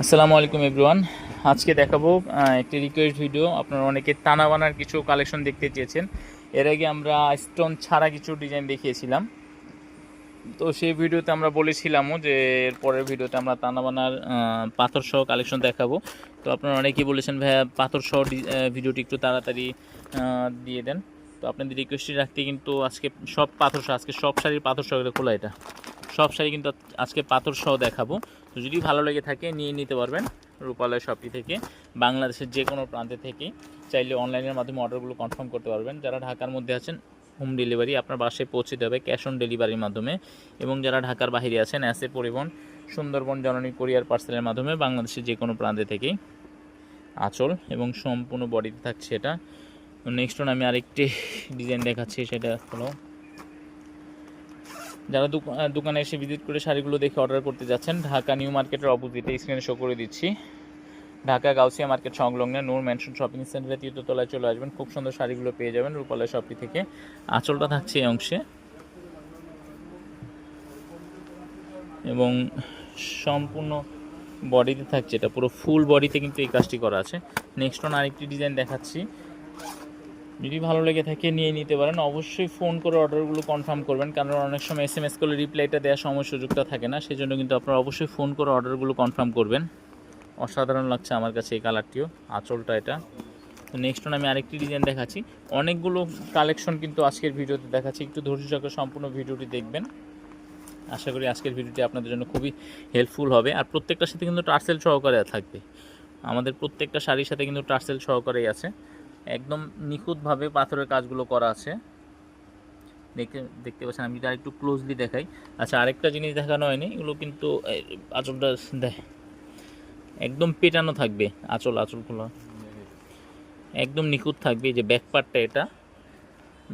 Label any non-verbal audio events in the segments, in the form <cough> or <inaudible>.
আসসালামু আলাইকুম এভরিওয়ান আজকে দেখাবো একটি রিকোয়েস্ট ভিডিও আপনারা অনেকে টানা বানার কিছু কালেকশন দেখতে চেয়েছেন। এর আগে আমরা স্টোন ছাড়া কিছু ডিজাইন দেখিয়েছিলাম। তো সেই ভিডিওতে আমরা বলেছিলামও যে এর পরের ভিডিওতে আমরা টানা বানার আহ, পাথর সহ কালেকশন দেখাবো। তো আপনারা অনেকেই বলেছেন ভাইয়া পাথর সহ ভিডিওটি একটু তাড়াতাড়ি দিয়ে দেন। তো আপনাদের রিকোয়েস্টটি রাখতে কিন্তু আজকে সব পাথর সহ আজকে সব শাড়ির পাথর সহ খোলা এটা। সব শাড়ি কিন্তু আজকে পাথর সহ দেখাবো। তো যদি ভালো লেগে থাকে, নিয়ে নিতে পারবেন রূপালয় শপটি থেকে, বাংলাদেশের যে কোনো প্রান্তে থেকে। চাইলে অনলাইনের মাধ্যমে অর্ডারগুলো কনফার্ম করতে পারবেন। যারা ঢাকার মধ্যে আছেন, হোম ডেলিভারি আপনার বাসায় পৌঁছে দেবে ক্যাশ অন ডেলিভারির মাধ্যমে। এবং যারা ঢাকার বাহিরে আছেন অ্যাসে পরিবহন, সুন্দরবন, জননী কোরিয়ার পার্সেলের মাধ্যমে বাংলাদেশের যে কোনো প্রান্তে থেকেই আঁচল এবং সম্পূর্ণ বডিতে থাকছে এটা। নেক্সট আমি আরেকটি <laughs> ডিজাইন দেখাচ্ছি, সেটা হলো যারা দোকা- দোকানে এসে ভিজিট করে শাড়িগুলো দেখে অর্ডার করতে যাচ্ছেন, ঢাকা নিউ মার্কেটের অপোজিটে স্ক্রিনে শো করে দিচ্ছি। ঢাকা গাউসিয়া মার্কেট সংলগ্নে নূর ম্যানশন শপিং সেন্টারে তৃতীয়তলায় চলে আসবেন, খুব সুন্দর শাড়িগুলো পেয়ে যাবেন রূপালয় শপটি থেকে। আঁচলটা থাকছে এই অংশে। এবং সম্পূর্ণ বডিতে থাকছে এটা, পুরো ফুল বডিতে কিন্তু এই কাজটি করা আছে। নেক্সট ওন আরেকটি ডিজাইন দেখাচ্ছি। যদি ভালো লেগে থাকে, নিয়ে নিতে পারেন। অবশ্যই ফোন করে অর্ডারগুলো কনফার্ম করবেন, কারণ অনেক সময় এস এম এস করলে রিপ্লাইটা দেওয়ার সময় সুযোগটা থাকে না সেই জন্য কিন্তু আপনারা অবশ্যই ফোন করে অর্ডারগুলো কনফার্ম করবেন। অসাধারণ লাগছে আমার কাছে এই কালারটিও আঁচলটা এটা। তো নেক্সট আমি আরেকটি ডিজাইন দেখাচ্ছি। অনেকগুলো কালেকশন কিন্তু আজকের ভিডিওতে দেখাচ্ছি, একটু ধৈর্য সহকারে সম্পূর্ণ ভিডিওটি দেখবেন। আশা করি আজকের ভিডিওটি আপনাদের জন্য খুবই হেল্পফুল হবে। আর প্রত্যেকটার সাথে কিন্তু টার্সেল সহকারে থাকবে। আমাদের প্রত্যেকটা শাড়ির সাথে কিন্তু টার্সেল সহকারেই আছে। একদম নিখুঁতভাবে পাথরের কাজগুলো করা আছে। দেখতে দেখতে পাচ্ছেন, আমি যদি আরেকটু ক্লোজলি দেখাই। আচ্ছা আরেকটা জিনিস দেখানো হয়নি, এগুলো কিন্তু আঁচলটা একদম পেটানো থাকবে, আঁচল, আঁচলগুলো। একদম নিখুঁত থাকবে যে ব্যাক পার্টটা এটা।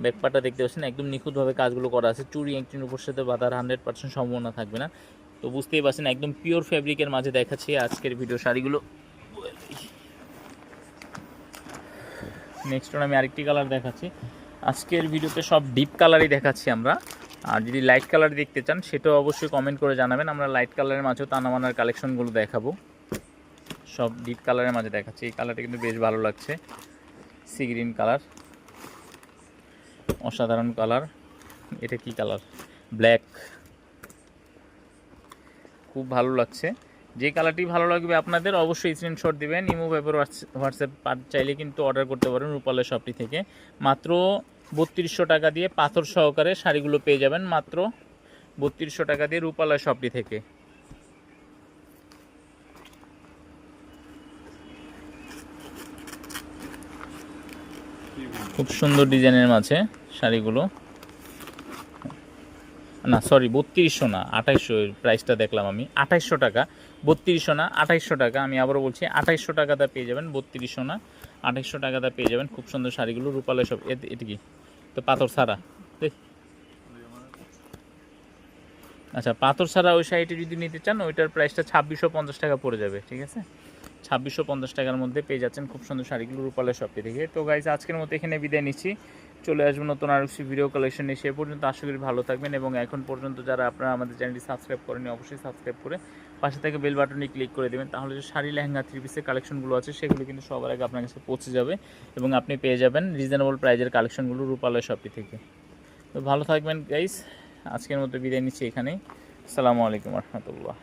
ব্যাক পার্টটা দেখতে পাচ্ছেন, একদম নিখুঁতভাবে কাজগুলো করা আছে। চুরি, একটির উপর সাথে বাঁধার হান্ড্রেড পার্সেন্ট সম্ভাবনা থাকবে না। তো বুঝতেই পারছেন একদম পিওর ফ্যাব্রিকের মাঝে দেখাচ্ছি আজকের ভিডিও শাড়িগুলো। নেক্সট আমি আরেকটি কালার দেখাচ্ছি। আজকের ভিডিওতে সব ডিপ কালারই দেখাচ্ছি আমরা। আর যদি লাইট কালার দেখতে চান, সেটাও অবশ্যই কমেন্ট করে জানাবেন। আমরা লাইট কালারের মাঝেও তানামানার কালেকশনগুলো দেখাবো। সব ডিপ কালারের মাঝে দেখাচ্ছি। এই কালারটা কিন্তু বেশ ভালো লাগছে। সি গ্রিন কালার অসাধারণ কালার এটা কি কালার ব্ল্যাক খুব ভালো লাগছে। যে কালারটি ভালো লাগবে আপনাদের, অবশ্যই স্ক্রিনশট দিবেন। ইমো পেপার হোয়াটসঅ্যাপ চাইলে কিন্তু অর্ডার করতে পারেন রূপালয় শপটি থেকে। মাত্র বত্রিশশো টাকা দিয়ে পাথর সহকারে শাড়িগুলো পেয়ে যাবেন মাত্র বত্রিশশো টাকা দিয়ে রূপালয় শপটি থেকে। খুব সুন্দর ডিজাইনের মাঝে শাড়িগুলো। না সরি বত্রিশশো না, আঠাইশশো প্রাইসটা দেখলাম আমি। আঠাইশশো টাকা। বত্রিশশো না, আঠাইশশো টাকা, আমি আবারও বলছি, আঠাইশশো টাকাতে পেয়ে যাবেন বত্রিশশো না, আঠাইশশো টাকাতে পেয়ে যাবেন খুব সুন্দর শাড়িগুলো, রূপালয় সব এটা কি? তো পাথর ছাড়া, দেখ। আচ্ছা পাথর ছাড়া ওই শাড়িটি যদি নিতে চান, ওইটার প্রাইসটা ছাব্বিশশো পঞ্চাশ টাকা পড়ে যাবে, ঠিক আছে? ছাব্বিশশো পঞ্চাশ টাকার মধ্যে পেয়ে যাচ্ছেন খুব সুন্দর শাড়িগুলো, রূপালয় শপটি থেকে তো গাইজ আজকের মতো এখানে বিদায় নিচ্ছি। চলে আসব নতুন আরও কিছু ভিডিও কালেকশন সে পর্যন্ত আশা করি ভালো থাকবেন এবং এখন পর্যন্ত যারা আপনারা আমাদের চ্যানেলটি সাবস্ক্রাইব করেনি অবশ্যই সাবস্ক্রাইব করে পাশে থেকে বেল বাটনে ক্লিক করে দেবেন। তাহলে যে শাড়ি লেহেঙ্গা থ্রি পিসের কালেকশনগুলো আছে, সেগুলো কিন্তু সবার আগে আপনার কাছে পৌঁছে যাবে এবং আপনি পেয়ে যাবেন রিজনেবল প্রাইজের কালেকশনগুলো রূপালয় শপটি থেকে। তো ভালো থাকবেন গাইস আজকের মতো বিদায় নিচ্ছি এখানেই। আসসালামু আলাইকুম রহমতুল্লাহ।